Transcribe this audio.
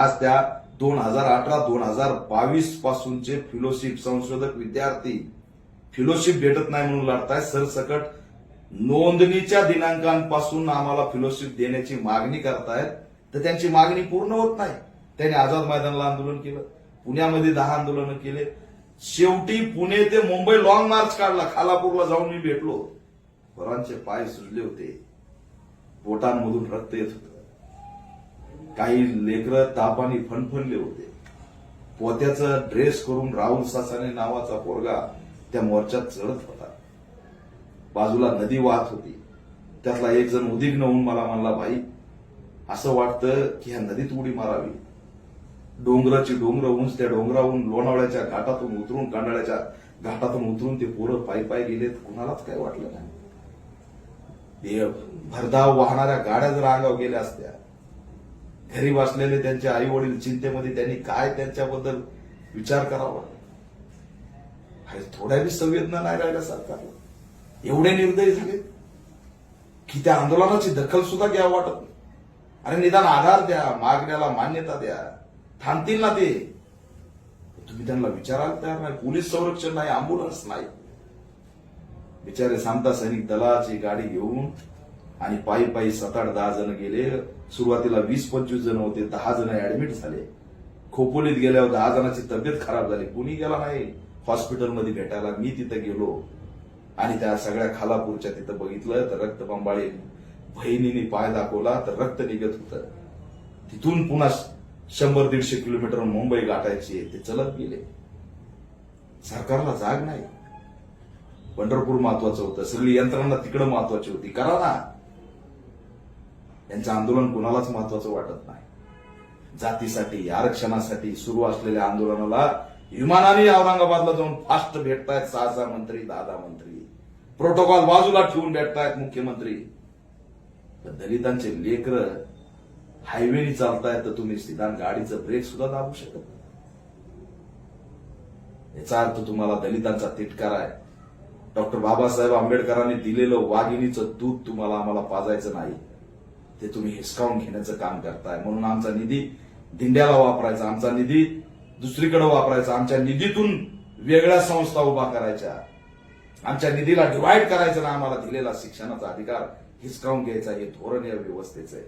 आज त्या दोन हजार अठरा दोन हजार बावीस पासूनचे फिलोशिप संशोधक विद्यार्थी फिलोशिप भेटत नाही म्हणून लढताय सरसकट नोंदणीच्या दिनांकांपासून आम्हाला फिलोशिप देण्याची मागणी करतायत. तर त्यांची मागणी पूर्ण होत नाही. त्यांनी आझाद मैदानाला आंदोलन केलं पुण्यामध्ये दहा आंदोलनं केले. शेवटी पुणे ते मुंबई लॉंग मार्च काढला. खालापूरला जाऊन मी भेटलो. पोरांचे पाय सुजले होते. बोटांमधून रक्त येत होतं. काही लेकरं तापाने फणफणले होते. पोत्याचं ड्रेस करून राहुल सासाने नावाचा पोरगा त्या मोर्चात चढत होता. बाजूला नदी वाहत होती. त्यातला एक जण उद्विग्न होऊन मला म्हणला भाई असं वाटतं की ह्या नदीत उडी मारावी. डोंगराची डोंगर उंच त्या डोंगराहून लोणावळ्याच्या घाटातून उतरून कांडाळ्याच्या घाटातून उतरून ते पोरं पायी पायी गेलेत. कुणालाच काय वाटलं नाही. भरधाव वाहणाऱ्या गाड्या जर अंगावर गेल्या असत्या घरी बसलेले त्यांचे आई वडील चिंतेमध्ये त्यांनी काय त्यांच्याबद्दल विचार करावा? अरे थोड्या बी संवेदना नाही राहिल्या सरकारला. एवढे निर्दयी झाले की त्या आंदोलनाची दखल सुद्धा घ्यावं वाटत नाही. आणि निदान आधार द्या मागण्याला मान्यता द्या. थांबतील ना ते. तुम्ही त्यांना विचारायला तयार नाही. पोलीस संरक्षण नाही अँब्युलन्स नाही. बिचारे सांगता सैनिक दलाची गाडी घेऊन आणि पायी पायी सात आठ दहा जण गेले. सुरुवातीला वीस पंचवीस जण होते. दहा जण ऍडमिट झाले. खोपोलीत गेल्यावर दहा जणांची तब्येत खराब झाली. कुणी गेला नाही. हॉस्पिटलमध्ये भेटायला मी तिथं गेलो. आणि त्या सगळ्या खालापूरच्या तिथं बघितलं तर रक्तबंबाळी बहिणीने पाय दाखवला तर रक्त निघत होतं. तिथून पुन्हा शंभर दीडशे किलोमीटर मुंबई गाठायची. ते चलत गेले. सरकारला जाग नाही. पंढरपूर महत्वाचं होतं. सगळी यंत्रणा तिकडं महत्वाची होती. करा ना. यांचं आंदोलन कुणालाच महत्वाचं वाटत नाही. जातीसाठी आरक्षणासाठी सुरू असलेल्या आंदोलनाला विमानाने औरंगाबादला जाऊन फास्ट भेटतायत सहा सहा मंत्री दहा दहा मंत्री. प्रोटोकॉल बाजूला ठेवून भेटतायत मुख्यमंत्री. दलितांचे लेकर हायवेनी चालतायत तर तुम्ही सिद्धांत गाडीचं ब्रेक सुद्धा दाबू शकत याचा अर्थ तुम्हाला दलितांचा तिटकार आहे. डॉक्टर बाबासाहेब आंबेडकरांनी दिलेलं वाघिणीचं दूध तुम्हाला आम्हाला पाजायचं नाही. ते तुम्ही हिसकावून घेण्याचं काम करताय. म्हणून आमचा निधी दिंड्याला वापरायचा आमचा निधी दुसरीकडे वापरायचा आमच्या निधीतून वेगळ्या संस्था उभा करायच्या. आमच्या निधीला डिवाइड करायचं ना आम्हाला दिलेला शिक्षणाचा अधिकार हिसकावून घ्यायचा हे धोरण या व्यवस्थेचं आहे.